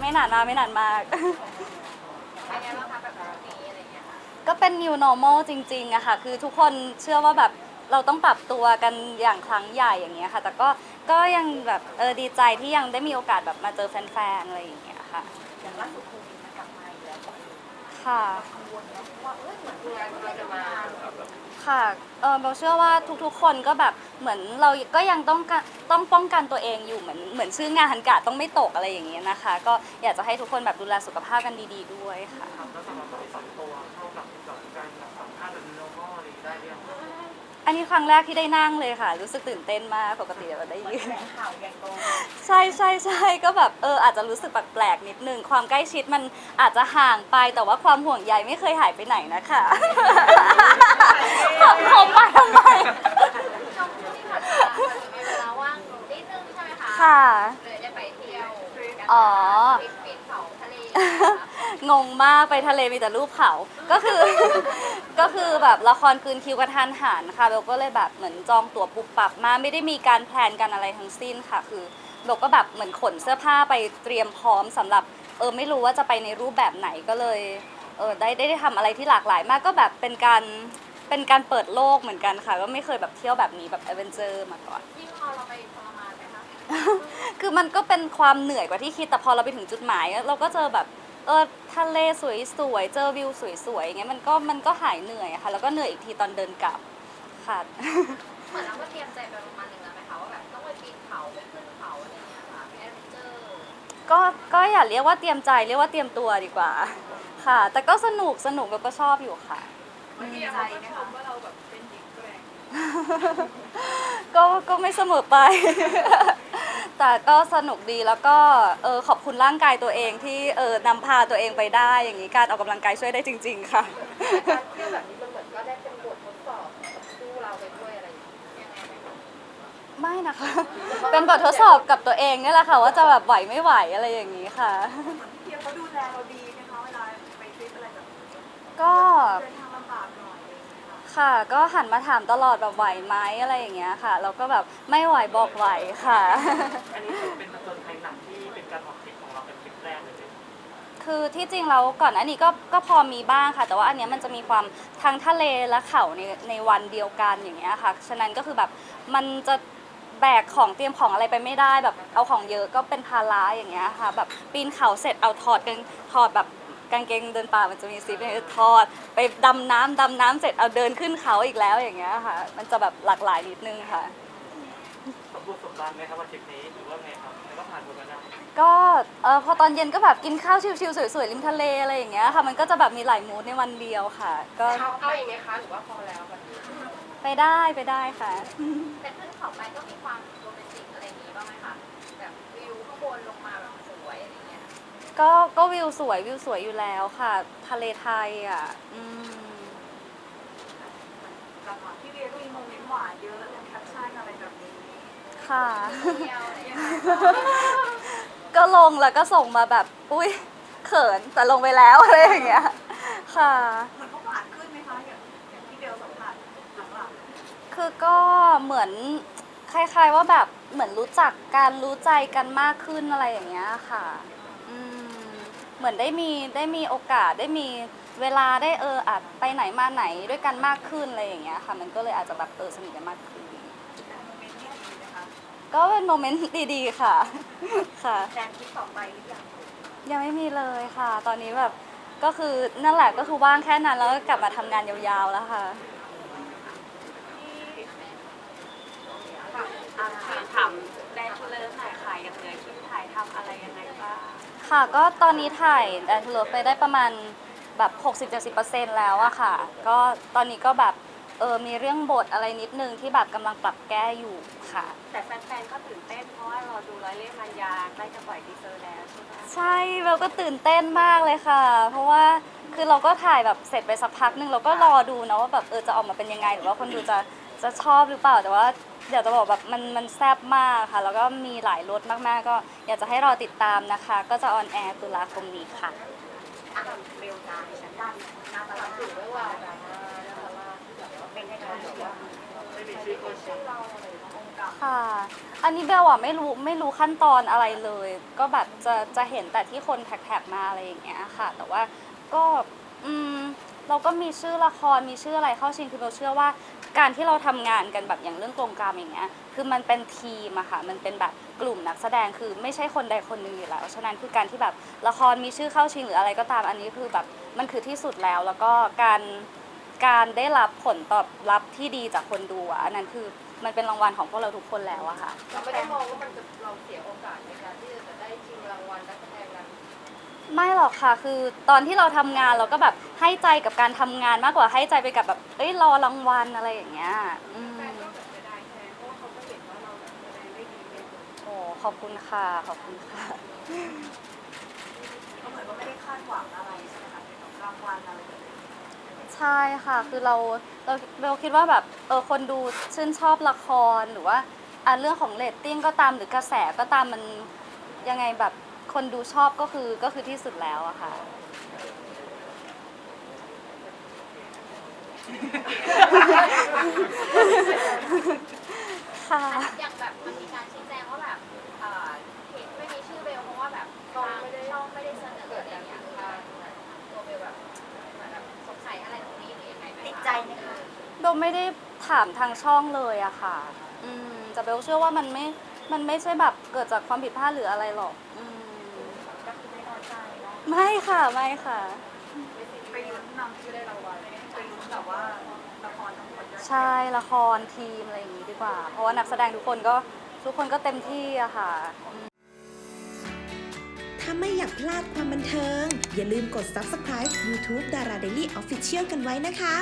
ไม่นานมาก เป็นไงบ้างคะแบบนี้อะไรอย่างเงี้ยค่ะก็เป็น new normal จริงๆอะค่ะ คือทุกคนเชื่อว่าแบบเราต้องปรับตัวกันอย่างครั้งใหญ่อย่างเงี้ยค่ะ แต่ก็ก็ยังแบบเออดีใจที่ยังได้มีโอกาสแบบมาเจอแฟนๆ อะไรอย่างเงี้ยค่ะ อย่างล่าสุดโควิดมันกลับมาอีกแล้ว ค่ะค่ะเออเราจะมาค่ะเออเบลเชื่อว่าทุกๆ คนก็แบบเหมือนเราก็ยังต้องกะต้องป้องกันตัวเองอยู่เหมือนเหมือนชื่องานกาดต้องไม่ตกอะไรอย่างเงี้ยนะคะ ก็อยากจะให้ทุกคนแบบดูแลสุขภาพกันดี ๆ ด้วยค่ะ แล้วสำหรับที่สองตัวเท่ากับ อันนี้ครั้งแรกที่ได้นั่งเลยค่ะ รู้สึกตื่นเต้นมากปกติจะได้ยืนข่าวใหญ่โตใช่ใช่ใช่ก็แบบเอออาจจะรู้สึกแปลกๆนิดนึงความใกล้ชิดมันอาจจะห่างไปแต่ว่าความห่วงใยไม่เคยหายไปไหนนะคะผมผมมาทำไมช่วงที่ผ่านมามันมีเวลาว่างนิดนึงใช่ไหมคะค่ะเลยได้ไปเที่ยวอ๋อฟินฟินเขาทะเลงงมากไปทะเลมีแต่รูปเขาก็คือ ก็คือแบบละครคืนคิวกระทันหันค่ะเบลก็เลยแบบเหมือนจองตั๋วปุบปับมาไม่ได้มีการแพลนกันอะไรทั้งสิ้นค่ะ คือเบลก็แบบเหมือนขนเสื้อผ้าไปเตรียมพร้อมสำหรับเออไม่รู้ว่าจะไปในรูปแบบไหนก็เลยเออได้ได้ได้ทำอะไรที่หลากหลายมากก็แบบเป็นการเป็นการเปิดโลกเหมือนกันค่ะ ก็ไม่เคยแบบเที่ยวแบบนี้แบบเอเวนเจอร์มาก่อน ยิ่งพอเราไปทรมานไหมคะ คือมันก็เป็นความเหนื่อยกว่าที่คิดแต่พอเราไปถึงจุดหมาย เราก็เจอแบบ เออทะเลสวยๆ เจอวิวสวยๆอย่างเงี้ยมันก็มันก็หายเหนื่อยอะค่ะ แล้วก็เหนื่อยอีกทีตอนเดินกลับค่ะ เหมือนเราก็เตรียมใจไปประมาณหนึงแล้วไหมคะว่าแบบต้องไปปีนเขาไปขึ้นเขาอะไรอย่างเงี้ยค่ะแอดเวนเจอร์ก็ก็อย่าเรียกว่าเตรียมใจเรียกว่าเตรียมตัวดีกว่า ค่ะ แต่ก็สนุกสนุกแล้วก็ชอบอยู่ค่ะมันดีใจไหมคะว่าเราแบบเป็นหญิงแกร่งก็ก็ไม่เสมอไป แต่ก็สนุกดีแล้วก็เออขอบคุณร่างกายตัวเองที่เออนำพาตัวเองไปได้อย่างนี้การออกกำลังกายช่วยได้จริง ๆ ค่ะ การเที่ยวแบบนี้มันเหมือนก็ได้เป็นบททดสอบกับคู่เราไปด้วยอะไรอย่างเงี้ยยังไงไหมคะไม่นะคะ เป็นบททดสอบกับตัวเองนี่แหละค่ะ ว่าจะแบบไหวไม่ไหวอะไรอย่างนี้ค่ะ เพียงเขาดูแลเราดีนะคะเวลาไปทริปอะไรแบบนี้ก็ เดินทางลำบากหน่อยอะ ค่ะค่ะ ก็หันมาถามตลอดแบบไหวไหมอะไรอย่างเงี้ยค่ะ เราก็แบบไม่ไหวบอกไหวค่ะ อันนี้ถือเป็นผจญภัยหนักที่เป็นการออกทริปของเราเป็นทริปแรกเลยใช่ไหมคือที่จริงแล้วก่อนอันนี้ก็ก็พอมีบ้างค่ะ แต่ว่าอันเนี้ยมันจะมีความทั้งทะเลและเขาในในวันเดียวกันอย่างเงี้ยค่ะ ฉะนั้นก็คือแบบมันจะแบกของเตรียมของอะไรไปไม่ได้แบบเอาของเยอะก็เป็นภาระอย่างเงี้ยค่ะ แบบปีนเขาเสร็จเอาถอดกันถอดแบบ กางเกงเดินป่ามันจะมีซิปเนี่ยถอด ไปดำน้ำดำน้ำเสร็จเอาเดินขึ้นเขาอีกแล้วอย่างเงี้ยค่ะ มันจะแบบหลากหลายนิดนึงค่ะ สมบูรณ์สมบันไหมครับวันทริปนี้หรือว่าไงครับหรือว่าผ่านหมดแล้วนะก็เออพอตอนเย็นก็แบบกินข้าวชิวๆสวยๆริมทะเลอะไรอย่างเงี้ยค่ะ มันก็จะแบบมีหลายมูดในวันเดียวค่ะ ก็เอาเอาอย่างไหมคะ หรือว่าพอแล้วแบบนี้ไปได้ไปได้ค่ะ แต่ขึ้นเขาไป ก็ก็วิวสวยวิวสวยอยู่แล้วค่ะ ทะเลไทยอะอืมแบบว่าพี่เวียก็มีโมเมนต์หวานเยอะเลยแคปชั่นอะไรแบบนี้ค่ะเที่ยวอะไรอย่างเงี้ยก็ลงแล้วก็ส่งมาแบบอุ้ยเขินแต่ลงไปแล้วอะไรอย่างเงี้ย ค่ะ เหมือนเขาหวานขึ้นไหมคะอย่างอย่างที่เบลสัมผัสหลังคือก็เหมือนคล้ายๆว่าแบบเหมือนรู้จักกันรู้ใจกันมากขึ้นอะไรอย่างเงี้ยค่ะอืม เหมือนได้มีได้มีโอกาสได้มีเวลาได้เอออาจไปไหนมาไหนด้วยกันมากขึ้นอะไรอย่างเงี้ยค่ะ มันก็เลยอาจจะแบบเออสนิทกันมากขึ้นๆแต่โมเมนต์ที่ดีนะคะก็เป็นโมเมนต์ดีๆค่ะ ค่ะแทนทริปต่อไปหรือยังยังไม่มีเลยค่ะ ตอนนี้แบบก็คือนั่นแหละก็คือว่างแค่นั้นแล้วก็กลับมาทำงานยาวๆแล้วค่ะ ถามแดนทูเลอร์หน่อยค่ะยังเหลือคิวถ่ายทำอะไรยังไงบ้าง ค่ะ ก็ตอนนี้ถ่ายแอนทูลไปได้ประมาณแบบ 60-70%แล้วอะค่ะ ก็ตอนนี้ก็แบบเออมีเรื่องบทอะไรนิดนึงที่แบบกำลังปรับแก้อยู่ค่ะ แต่แฟนๆก็ตื่นเต้นเพราะว่าเราดูร้อยเล่ห์มันยาใกล้จะปล่อยทีเซอร์แล้วใช่ไหมใช่เราก็ตื่นเต้นมากเลยค่ะ เพราะว่าคือเราก็ถ่ายแบบเสร็จไปสักพักหนึ่งเราก็รอดูนะว่าแบบเออจะออกมาเป็นยังไง หรือว่าคนดูจะจะชอบหรือเปล่าแต่ว่า เดี๋ยวจะบอกแบบมันมันแซ่บมากค่ะ แล้วก็มีหลายรสมากๆ ก็อยากจะให้รอติดตามนะคะ ก็จะออนแอร์ตุลาคมนี้ค่ะอะเบลจ้าดิฉันดันหน้าตลาดถือไว้ว่าดราม่าดราม่าที่แบบว่าเป็นยังไงบ้างไม่มีชื่อคนชื่อค่ะ อันนี้เบลอะไม่รู้ไม่รู้ขั้นตอนอะไรเลย ก็แบบจะจะเห็นแต่ที่คนแท็กๆมาอะไรอย่างเงี้ยค่ะ แต่ว่าก็อืม เราก็มีชื่อละครมีชื่ออะไรเข้าชิงคือเบลเชื่อว่าการที่เราทำงานกันแบบอย่างเรื่องกรงกรรมอย่างเงี้ยคือมันเป็นทีมอะค่ะมันเป็นแบบกลุ่มนักแสดงคือไม่ใช่คนใดคนหนึ่งอยู่แล้วฉะนั้นคือการที่แบบละครมีชื่อเข้าชิงหรืออะไรก็ตามอันนี้คือแบบมันคือที่สุดแล้ว แล้วก็การการได้รับผลตอบรับที่ดีจากคนดูอะอันนั้นคือมันเป็นรางวัลของพวกเราทุกคนแล้วอะค่ะเราไม่ได้มองว่ามันจะเราเสียโอกาสในการที่จะได้ชิงรางวัลนักแสดง ไม่หรอกค่ะ คือตอนที่เราทำงานเราก็แบบให้ใจกับการทำงานมากกว่าให้ใจไปกับแบบเอ้ยรอรางวัลอะไรอย่างเงี้ยอืมแฟนก็แบบเสียดายแทนเพราะว่าเขาก็เห็นว่าเราแบบแสดงได้ดีเป็นโอ้ขอบคุณค่ะ ขอบคุณค่ะเขาเหมือนว่าไม่ได้คาดหวังอะไรใช่ไหมคะเป็นรางวัลอะไรแบบนี้ใช่ค่ะคือเราเราเราคิดว่าแบบเออคนดูชื่นชอบละครหรือว่าอะเรื่องของเรตติ้งก็ตามหรือกระแสก็ตามมันยังไงแบบ คนดูชอบก็คือก็คือที่สุดแล้วอะค่ะ ค่ะ อย่างแบบมันมีการชี้แจงว่าแบบเอ่อเหตุไม่มีชื่อเบลเพราะว่าแบบทางช่องไม่ได้เสนออะไรอย่างเงี้ยทางตัวเบลแบบเหมือนแบบสงสัยอะไรตรงนี้หรือยังไงไหมคะติดใจไหมคะ เบลไม่ได้ถามทางช่องเลยอะค่ะ อืมแต่เบลเชื่อว่ามันไม่ มันไม่ใช่แบบเกิดจากความผิดพลาดหรืออะไรหรอก อืม ก็คือไม่พอใจเนาะ ไม่ค่ะไม่ค่ะ ไปลุ้นนำที่ได้รางวัลไปลุ้นแบบว่าละครทั้งหมดใช่ละครทีมอะไรอย่างงี้ดีกว่า เพราะว่านักแสดงทุกคนก็ทุกคนก็เต็มที่อะค่ะ ถ้าไม่อยากพลาดความบันเทิง อย่าลืมกด subscribe YouTube Dara Daily Official กันไว้นะคะ